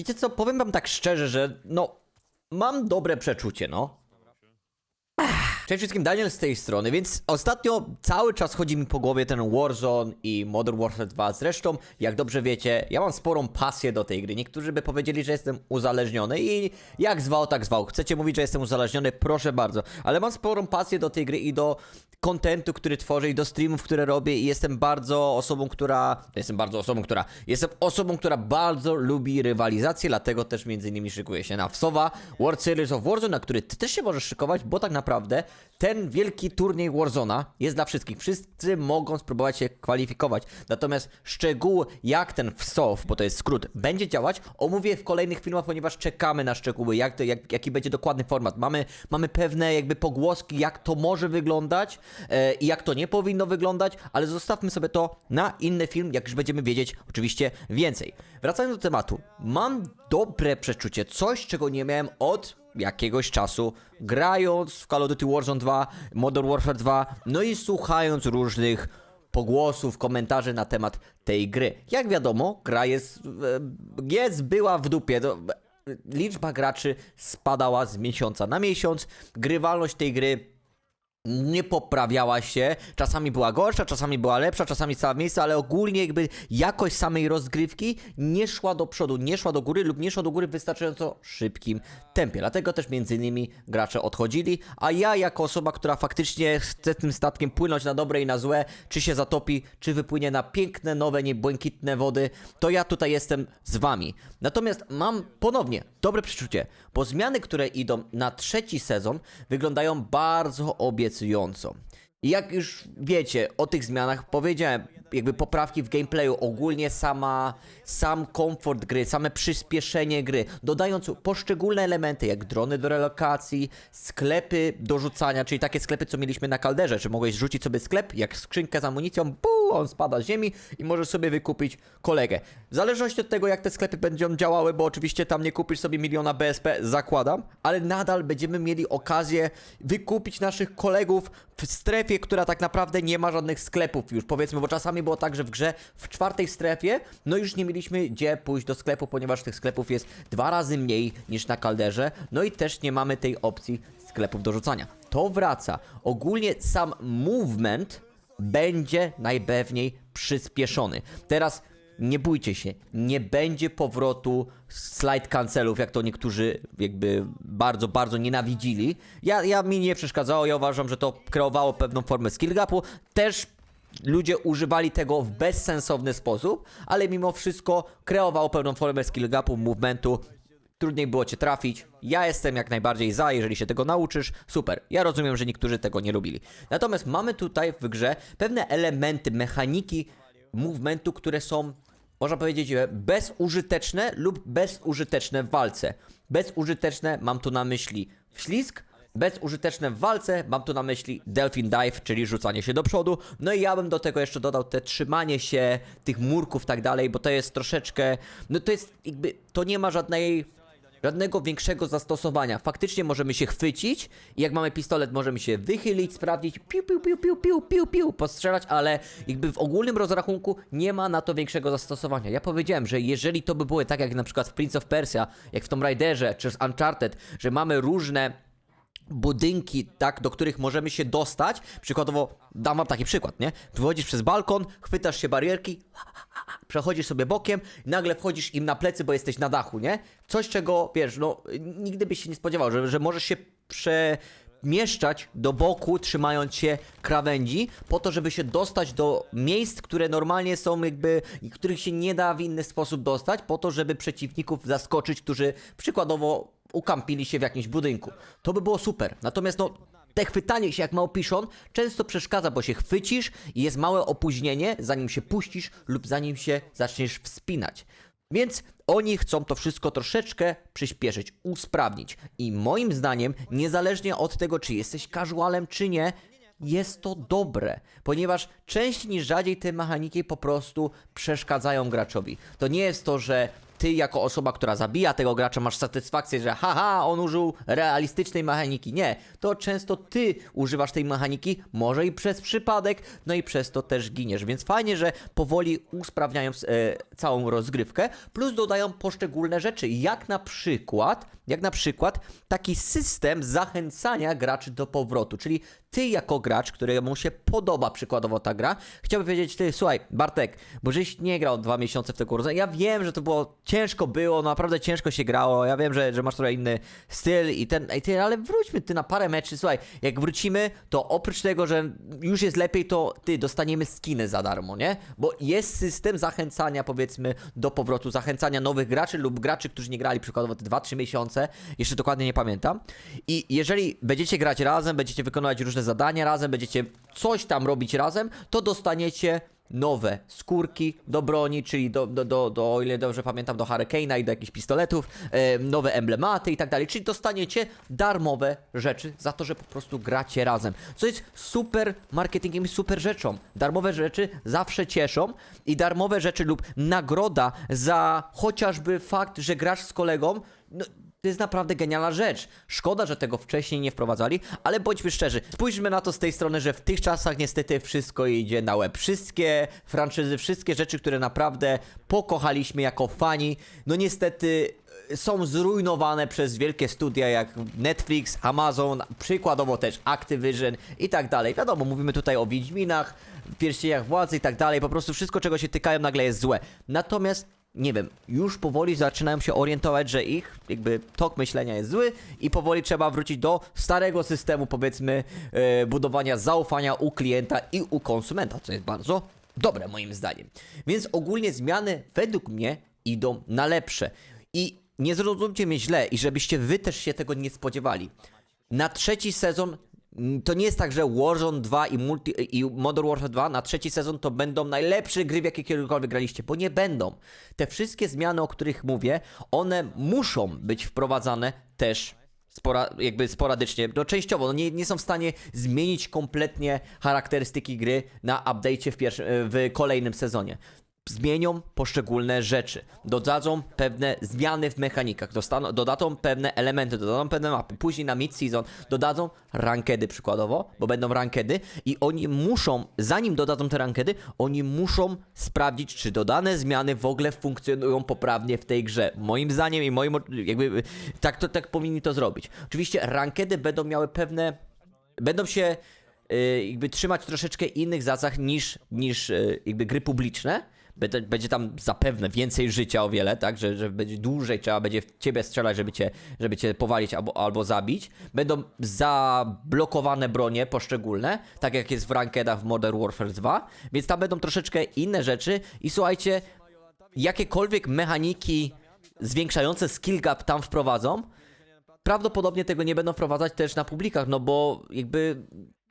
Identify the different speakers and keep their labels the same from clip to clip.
Speaker 1: Wiecie co, powiem wam tak szczerze, że no, mam dobre przeczucie, no. Cześć wszystkim, Daniel z tej strony, więc ostatnio cały czas chodzi mi po głowie ten Warzone i Modern Warfare 2. Zresztą, jak dobrze wiecie, ja mam sporą pasję do tej gry. Niektórzy by powiedzieli, że jestem uzależniony i jak zwał, tak zwał. Chcecie mówić, że jestem uzależniony? Proszę bardzo. Ale mam sporą pasję do tej gry i do kontentu, który tworzę i do streamów, które robię i jestem bardzo osobą, która... Jestem bardzo osobą, która... Jestem osobą, która bardzo lubi rywalizację, dlatego też między innymi szykuję się na WSOWA, World Series of Warzone, na który ty też się możesz szykować, bo tak naprawdę ten wielki turniej Warzona jest dla wszystkich. Wszyscy mogą spróbować się kwalifikować. Natomiast szczegóły, jak ten WSOW, bo to jest skrót, będzie działać, omówię w kolejnych filmach, ponieważ czekamy na szczegóły, jak to, jak, jaki będzie dokładny format. Mamy, mamy pewne jakby pogłoski, jak to może wyglądać e, i jak to nie powinno wyglądać, ale zostawmy sobie to na inny film, jak już będziemy wiedzieć oczywiście więcej. Wracając do tematu, mam dobre przeczucie, coś czego nie miałem od jakiegoś czasu, grając w Call of Duty Warzone 2, Modern Warfare 2, no i słuchając różnych pogłosów, komentarzy na temat tej gry. Jak wiadomo, gra jest, e, jest była w dupie. To, e, liczba graczy spadała z miesiąca na miesiąc. Grywalność tej gry nie poprawiała się, czasami była gorsza, czasami była lepsza, czasami cała miejsce, ale ogólnie jakby jakość samej rozgrywki nie szła do przodu, nie szła do góry lub nie szła do góry w wystarczająco szybkim tempie. Dlatego też między innymi gracze odchodzili, a ja jako osoba, która faktycznie chce tym statkiem płynąć na dobre i na złe, czy się zatopi, czy wypłynie na piękne, nowe, niebłękitne wody, to ja tutaj jestem z wami. Natomiast mam ponownie dobre przeczucie, bo zmiany, które idą na trzeci sezon wyglądają bardzo obiecująco. Jak już wiecie o tych zmianach, powiedziałem, jakby poprawki w gameplayu, ogólnie sama, sam komfort gry, same przyspieszenie gry, dodając poszczególne elementy, jak drony do relokacji, sklepy do rzucania, czyli takie sklepy, co mieliśmy na kalderze, że mogłeś rzucić sobie sklep, jak skrzynkę z amunicją, buu, on spada z ziemi i możesz sobie wykupić kolegę. W zależności od tego, jak te sklepy będą działały, bo oczywiście tam nie kupisz sobie miliona BSP, zakładam, ale nadal będziemy mieli okazję wykupić naszych kolegów w strefie, która tak naprawdę nie ma żadnych sklepów już, powiedzmy, bo czasami było tak, że w grze w czwartej strefie, no już nie mieliśmy gdzie pójść do sklepu, ponieważ tych sklepów jest dwa razy mniej niż na kalderze, no i też nie mamy tej opcji sklepów do rzucania. To wraca. Ogólnie sam movement będzie najpewniej przyspieszony. Teraz nie bójcie się, nie będzie powrotu slide cancelów, jak to niektórzy jakby bardzo, bardzo nienawidzili. Ja, ja mi nie przeszkadzało, ja uważam, że to kreowało pewną formę skill gapu. Też ludzie używali tego w bezsensowny sposób, ale mimo wszystko kreowało pewną formę skill gapu, movementu. Trudniej było cię trafić. Ja jestem jak najbardziej za, jeżeli się tego nauczysz, super. Ja rozumiem, że niektórzy tego nie lubili. Natomiast mamy tutaj w grze pewne elementy, mechaniki movementu, które są, można powiedzieć, bezużyteczne lub bezużyteczne w walce. Bezużyteczne mam tu na myśli ślizg, bezużyteczne w walce mam tu na myśli Delphin Dive, czyli rzucanie się do przodu. No i ja bym do tego jeszcze dodał te trzymanie się tych murków tak dalej, bo to jest troszeczkę, no to jest jakby, to nie ma żadnej Żadnego większego zastosowania. Faktycznie możemy się chwycić i jak mamy pistolet, możemy się wychylić, sprawdzić, piu, piu, piu, piu, piu, piu, piu, postrzelać, ale jakby w ogólnym rozrachunku nie ma na to większego zastosowania. Ja powiedziałem, że jeżeli to by było tak jak na przykład w Prince of Persia, jak w Tomb Raiderze czy z Uncharted, że mamy różne budynki, tak, do których możemy się dostać. Przykładowo, dam wam taki przykład, nie? Wychodzisz przez balkon, chwytasz się barierki, przechodzisz sobie bokiem, nagle wchodzisz im na plecy, bo jesteś na dachu, nie? Coś, czego, wiesz, no, nigdy byś się nie spodziewał, że, że możesz się przemieszczać do boku, trzymając się krawędzi, po to, żeby się dostać do miejsc, które normalnie są jakby, których się nie da w inny sposób dostać, po to, żeby przeciwników zaskoczyć, którzy przykładowo ukampili się w jakimś budynku. To by było super. Natomiast no, te chwytanie się jak małpiszon często przeszkadza, bo się chwycisz i jest małe opóźnienie, zanim się puścisz lub zanim się zaczniesz wspinać. Więc oni chcą to wszystko troszeczkę przyspieszyć, usprawnić. I moim zdaniem, niezależnie od tego, czy jesteś casualem, czy nie, jest to dobre, ponieważ częściej niż rzadziej te mechaniki po prostu przeszkadzają graczowi. To nie jest to, że ty jako osoba, która zabija tego gracza masz satysfakcję, że haha, on użył realistycznej mechaniki. Nie, to często ty używasz tej mechaniki, może i przez przypadek, no i przez to też giniesz. Więc fajnie, że powoli usprawniają e, całą rozgrywkę, plus dodają poszczególne rzeczy, jak na przykład, jak na przykład taki system zachęcania graczy do powrotu, czyli ty jako gracz, któremu się podoba przykładowo ta gra, chciałby powiedzieć, ty słuchaj, Bartek, bo żeś nie grał dwa miesiące w tego Warzone, ja wiem, że to było, ciężko było, no naprawdę ciężko się grało, ja wiem, że, że masz trochę inny styl i ten, i ty, ale wróćmy ty na parę meczy, słuchaj, jak wrócimy, to oprócz tego, że już jest lepiej, to ty, dostaniemy skiny za darmo, nie? Bo jest system zachęcania, powiedzmy, do powrotu, zachęcania nowych graczy lub graczy, którzy nie grali przykładowo te 2-3 miesiące, jeszcze dokładnie nie pamiętam. I jeżeli będziecie grać razem, będziecie wykonywać różne zadania razem, będziecie coś tam robić razem, to dostaniecie nowe skórki do broni, czyli do, do, do, do o ile dobrze pamiętam, do Hurricane'a i do jakichś pistoletów, e, nowe emblematy i tak dalej, czyli dostaniecie darmowe rzeczy za to, że po prostu gracie razem, co jest super marketingiem i super rzeczą. Darmowe rzeczy zawsze cieszą i darmowe rzeczy lub nagroda za chociażby fakt, że grasz z kolegą, no, to jest naprawdę genialna rzecz. Szkoda, że tego wcześniej nie wprowadzali, ale bądźmy szczerzy. Spójrzmy na to z tej strony, że w tych czasach niestety wszystko idzie na łeb. Wszystkie franczyzy, wszystkie rzeczy, które naprawdę pokochaliśmy jako fani, no niestety e, są zrujnowane przez wielkie studia jak Netflix, Amazon, przykładowo też Activision i tak dalej. Wiadomo, mówimy tutaj o Wiedźminach, pierścieniach władzy i tak dalej. Po prostu wszystko, czego się tykają, nagle jest złe. Natomiast nie wiem, już powoli zaczynają się orientować, że ich jakby tok myślenia jest zły i powoli trzeba wrócić do starego systemu, powiedzmy, e, budowania zaufania u klienta i u konsumenta, co jest bardzo dobre moim zdaniem. Więc ogólnie zmiany według mnie idą na lepsze. I nie zrozumcie mnie źle i żebyście wy też się tego nie spodziewali. Na trzeci sezon to nie jest tak, że Warzone 2 i, multi, i Modern Warfare 2 na trzeci sezon to będą najlepsze gry, w jakie kiedykolwiek graliście, bo nie będą. Te wszystkie zmiany, o których mówię, one muszą być wprowadzane też spora, jakby sporadycznie, no częściowo, no nie, nie są w stanie zmienić kompletnie charakterystyki gry na update'cie w, w kolejnym sezonie zmienią poszczególne rzeczy, dodadzą pewne zmiany w mechanikach, dostaną, dodadzą pewne elementy, dodadzą pewne mapy, później na mid-season dodadzą rankedy przykładowo, bo będą rankedy i oni muszą, zanim dodadzą te rankedy, oni muszą sprawdzić, czy dodane zmiany w ogóle funkcjonują poprawnie w tej grze. Moim zdaniem i moim, jakby, tak, to, tak powinni to zrobić. Oczywiście rankedy będą miały pewne, będą się y, jakby trzymać troszeczkę innych zasad niż, niż y, jakby gry publiczne. Będzie, tam zapewne więcej życia o wiele, tak? Że, że będzie dłużej trzeba będzie w ciebie strzelać, żeby cię, żeby cię powalić albo, albo zabić. Będą zablokowane bronie poszczególne, tak jak jest w rankedach w Modern Warfare 2, więc tam będą troszeczkę inne rzeczy i słuchajcie, jakiekolwiek mechaniki zwiększające skill gap tam wprowadzą, prawdopodobnie tego nie będą wprowadzać też na publikach, no bo jakby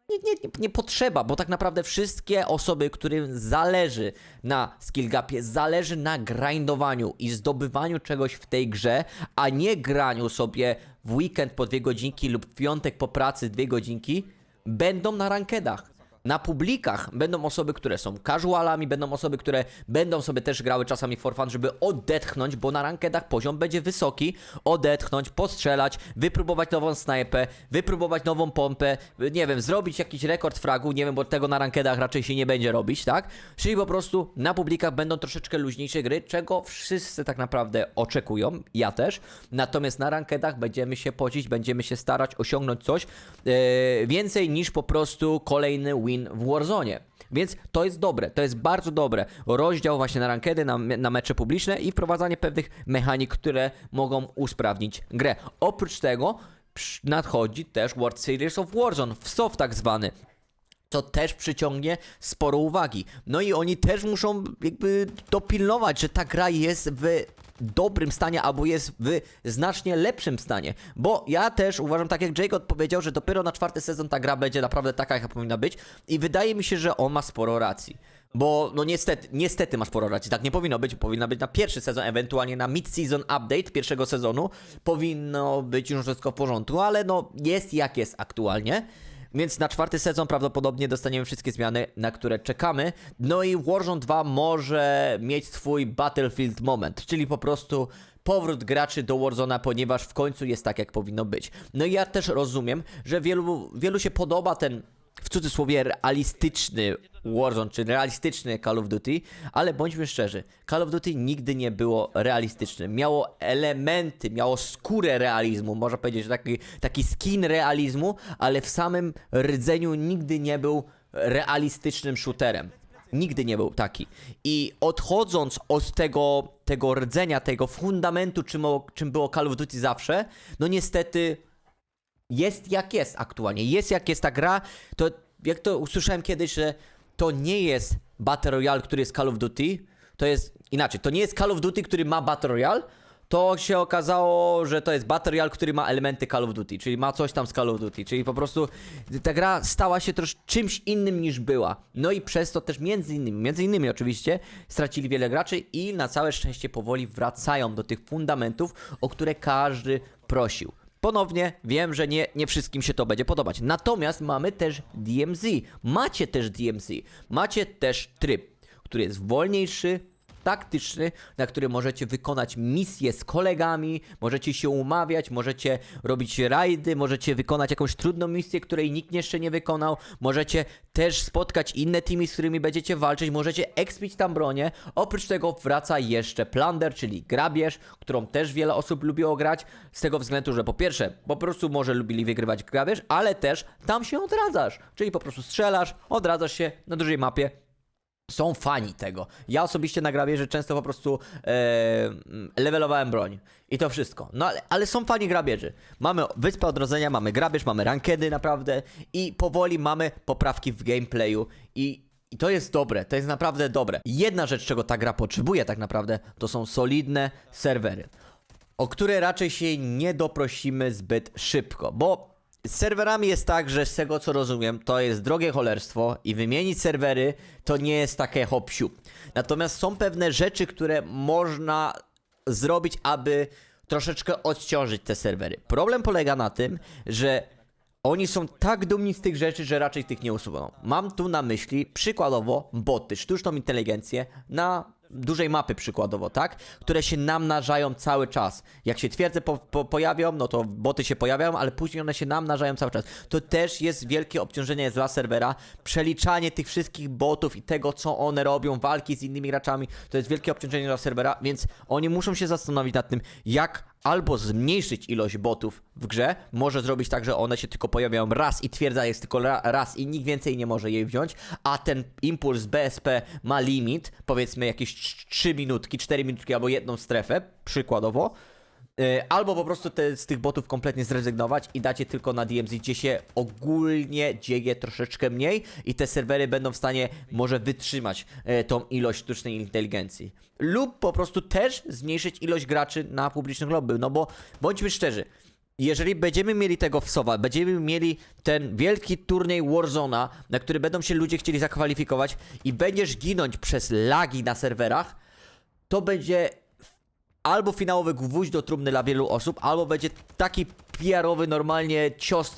Speaker 1: nie, nie, nie, nie potrzeba, bo tak naprawdę wszystkie osoby, którym zależy na skill gapie, zależy na grindowaniu i zdobywaniu czegoś w tej grze, a nie graniu sobie w weekend po dwie godzinki lub w piątek po pracy dwie godzinki, będą na rankedach. Na publikach będą osoby, które są casualami, będą osoby, które będą sobie też grały czasami for fun, żeby odetchnąć, bo na rankedach poziom będzie wysoki, odetchnąć, postrzelać, wypróbować nową snajpę, wypróbować nową pompę, nie wiem, zrobić jakiś rekord fragu, nie wiem, bo tego na rankedach raczej się nie będzie robić, tak? Czyli po prostu na publikach będą troszeczkę luźniejsze gry, czego wszyscy tak naprawdę oczekują, ja też. Natomiast na rankedach będziemy się pocić, będziemy się starać osiągnąć coś e, więcej niż po prostu kolejny win w Warzone. Więc to jest dobre, to jest bardzo dobre. Rozdział właśnie na rankedy, na, na mecze publiczne i wprowadzanie pewnych mechanik, które mogą usprawnić grę. Oprócz tego nadchodzi też World Series of Warzone, w soft tak zwany co też przyciągnie sporo uwagi. No i oni też muszą jakby dopilnować, że ta gra jest w dobrym stanie albo jest w znacznie lepszym stanie. Bo ja też uważam, tak jak Jake odpowiedział, że dopiero na czwarty sezon ta gra będzie naprawdę taka, jaka powinna być i wydaje mi się, że on ma sporo racji. Bo no niestety, niestety ma sporo racji, tak nie powinno być, powinna być na pierwszy sezon, ewentualnie na mid-season update pierwszego sezonu, powinno być już wszystko w porządku, ale no jest jak jest aktualnie. Więc na czwarty sezon prawdopodobnie dostaniemy wszystkie zmiany, na które czekamy. No i Warzone 2 może mieć swój Battlefield moment, czyli po prostu powrót graczy do Warzona, ponieważ w końcu jest tak, jak powinno być. No i ja też rozumiem, że wielu, wielu się podoba ten w cudzysłowie realistyczny Warzone, czy realistyczny Call of Duty, ale bądźmy szczerzy, Call of Duty nigdy nie było realistyczne. Miało elementy, miało skórę realizmu, można powiedzieć, taki, taki skin realizmu, ale w samym rdzeniu nigdy nie był realistycznym shooterem. Nigdy nie był taki. I odchodząc od tego, tego rdzenia, tego fundamentu, czym, czym było Call of Duty zawsze, no niestety jest jak jest aktualnie. Jest jak jest ta gra. To jak to usłyszałem kiedyś, że to nie jest Battle Royale, który jest Call of Duty. To jest inaczej. To nie jest Call of Duty, który ma Battle Royale. To się okazało, że to jest Battle Royale, który ma elementy Call of Duty, czyli ma coś tam z Call of Duty, czyli po prostu ta gra stała się trosz czymś innym niż była. No i przez to też między innymi, między innymi oczywiście, stracili wiele graczy i na całe szczęście powoli wracają do tych fundamentów, o które każdy prosił. Ponownie wiem, że nie, nie wszystkim się to będzie podobać. Natomiast mamy też DMZ. Macie też DMZ. Macie też tryb, który jest wolniejszy, taktyczny, na który możecie wykonać misje z kolegami, możecie się umawiać, możecie robić rajdy, możecie wykonać jakąś trudną misję, której nikt jeszcze nie wykonał, możecie też spotkać inne teamy, z którymi będziecie walczyć, możecie expić tam bronię. Oprócz tego wraca jeszcze plunder, czyli grabież, którą też wiele osób lubiło grać, z tego względu, że po pierwsze, po prostu może lubili wygrywać grabież, ale też tam się odradzasz, czyli po prostu strzelasz, odradzasz się na dużej mapie, są fani tego. Ja osobiście na grabieży często po prostu e, levelowałem broń. I to wszystko. No ale, ale są fani grabieży. Mamy Wyspę Odrodzenia, mamy grabież, mamy rankedy naprawdę i powoli mamy poprawki w gameplayu i, i to jest dobre, to jest naprawdę dobre. Jedna rzecz, czego ta gra potrzebuje tak naprawdę, to są solidne serwery o które raczej się nie doprosimy zbyt szybko, bo z serwerami jest tak, że z tego co rozumiem, to jest drogie cholerstwo i wymienić serwery to nie jest takie hop siup. Natomiast są pewne rzeczy, które można zrobić, aby troszeczkę odciążyć te serwery. Problem polega na tym, że oni są tak dumni z tych rzeczy, że raczej tych nie usuną. Mam tu na myśli przykładowo boty, sztuczną inteligencję na dużej mapy przykładowo, tak? Które się namnażają cały czas. Jak się twierdze po, po, pojawią, no to boty się pojawiają, ale później one się namnażają cały czas. To też jest wielkie obciążenie dla serwera. Przeliczanie tych wszystkich botów i tego, co one robią, walki z innymi graczami, to jest wielkie obciążenie dla serwera, więc oni muszą się zastanowić nad tym, jak albo zmniejszyć ilość botów w grze, może zrobić tak, że one się tylko pojawiają raz i twierdza jest tylko ra, raz i nikt więcej nie może jej wziąć, a ten impuls BSP ma limit, powiedzmy jakieś 3 minutki, 4 minutki albo jedną strefę, przykładowo. Yy, Albo po prostu te, z tych botów kompletnie zrezygnować i dać je tylko na DMZ, gdzie się ogólnie dzieje troszeczkę mniej i te serwery będą w stanie może wytrzymać e, tą ilość sztucznej inteligencji. Lub po prostu też zmniejszyć ilość graczy na publicznych lobby, no bo bądźmy szczerzy, jeżeli będziemy mieli tego w Sowa, będziemy mieli ten wielki turniej Warzona, na który będą się ludzie chcieli zakwalifikować i będziesz ginąć przez lagi na serwerach, to będzie albo finałowy gwóźdź do trumny dla wielu osób, albo będzie taki PR-owy normalnie cios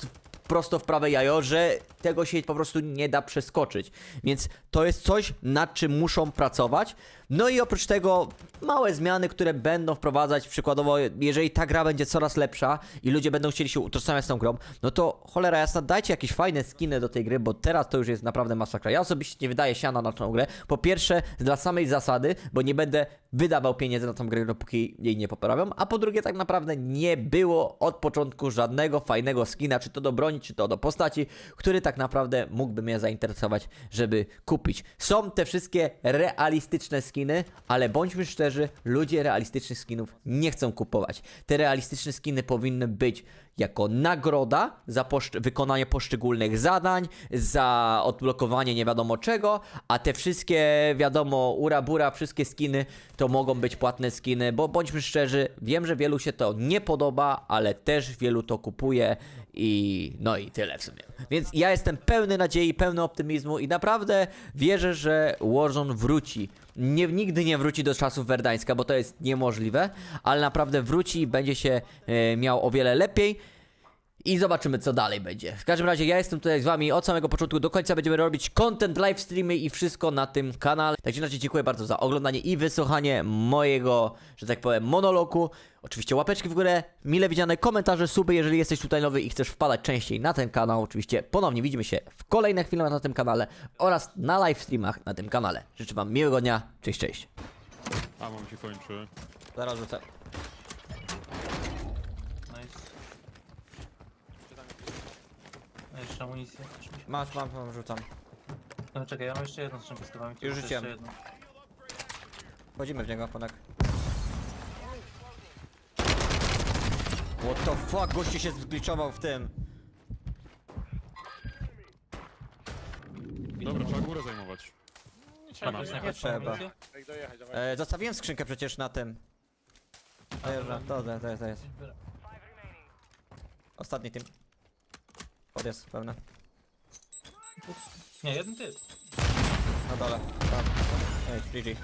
Speaker 1: prosto w prawe jajo, że tego się po prostu nie da przeskoczyć. Więc to jest coś, nad czym muszą pracować. No i oprócz tego małe zmiany, które będą wprowadzać, przykładowo, jeżeli ta gra będzie coraz lepsza i ludzie będą chcieli się utożsamiać z tą grą, no to cholera jasna, dajcie jakieś fajne skiny do tej gry, bo teraz to już jest naprawdę masakra. Ja osobiście nie wydaję siana na tą grę. Po pierwsze, dla samej zasady, bo nie będę wydawał pieniędzy na tą grę, dopóki jej nie poprawią, a po drugie, tak naprawdę nie było od początku żadnego fajnego skina, czy to do broni, czy to do postaci, który tak naprawdę mógłby mnie zainteresować, żeby kupić. Są te wszystkie realistyczne skiny, ale bądźmy szczerzy, ludzie realistycznych skinów nie chcą kupować. Te realistyczne skiny powinny być jako nagroda za poszcz- wykonanie poszczególnych zadań, za odblokowanie nie wiadomo czego, a te wszystkie, wiadomo, ura bura, wszystkie skiny to mogą być płatne skiny, bo bądźmy szczerzy, wiem, że wielu się to nie podoba, ale też wielu to kupuje i no i tyle w sumie. Więc ja jestem pełny nadziei, pełny optymizmu i naprawdę wierzę, że Warzone wróci. Nie, nigdy nie wróci do czasów Werdańska, bo to jest niemożliwe, ale naprawdę wróci i będzie się e, miał o wiele lepiej. I zobaczymy co dalej będzie. W każdym razie ja jestem tutaj z wami od samego początku do końca będziemy robić content, live streamy i wszystko na tym kanale. Tak czy inaczej dziękuję bardzo za oglądanie i wysłuchanie mojego, że tak powiem, monologu. Oczywiście łapeczki w górę, mile widziane komentarze, suby, jeżeli jesteś tutaj nowy i chcesz wpadać częściej na ten kanał. Oczywiście ponownie widzimy się w kolejnych filmach na tym kanale oraz na live streamach na tym kanale. Życzę wam miłego dnia, cześć, cześć.
Speaker 2: A, mam się kończy.
Speaker 1: Zaraz rzucę.
Speaker 3: Amunicję.
Speaker 1: Masz, mam, mam, rzucam.
Speaker 3: No czekaj, ja mam jeszcze jedną z czempistowami.
Speaker 1: Już rzuciłem. Wchodzimy w niego, ponak. What the fuck, gościu się zgliczował w tym.
Speaker 2: Dobra, trzeba górę zajmować.
Speaker 3: Jest
Speaker 1: nie
Speaker 3: jakaś
Speaker 1: trzeba.
Speaker 3: amunicja?
Speaker 4: Jak dojechać, dawaj.
Speaker 1: E, zostawiłem skrzynkę przecież na tym. Dojeżdża, to, to, to jest, to jest. Ostatni tym. Podjazd pełny.
Speaker 3: Nie, jeden ty.
Speaker 1: Na dole. Tam. Ej, GG.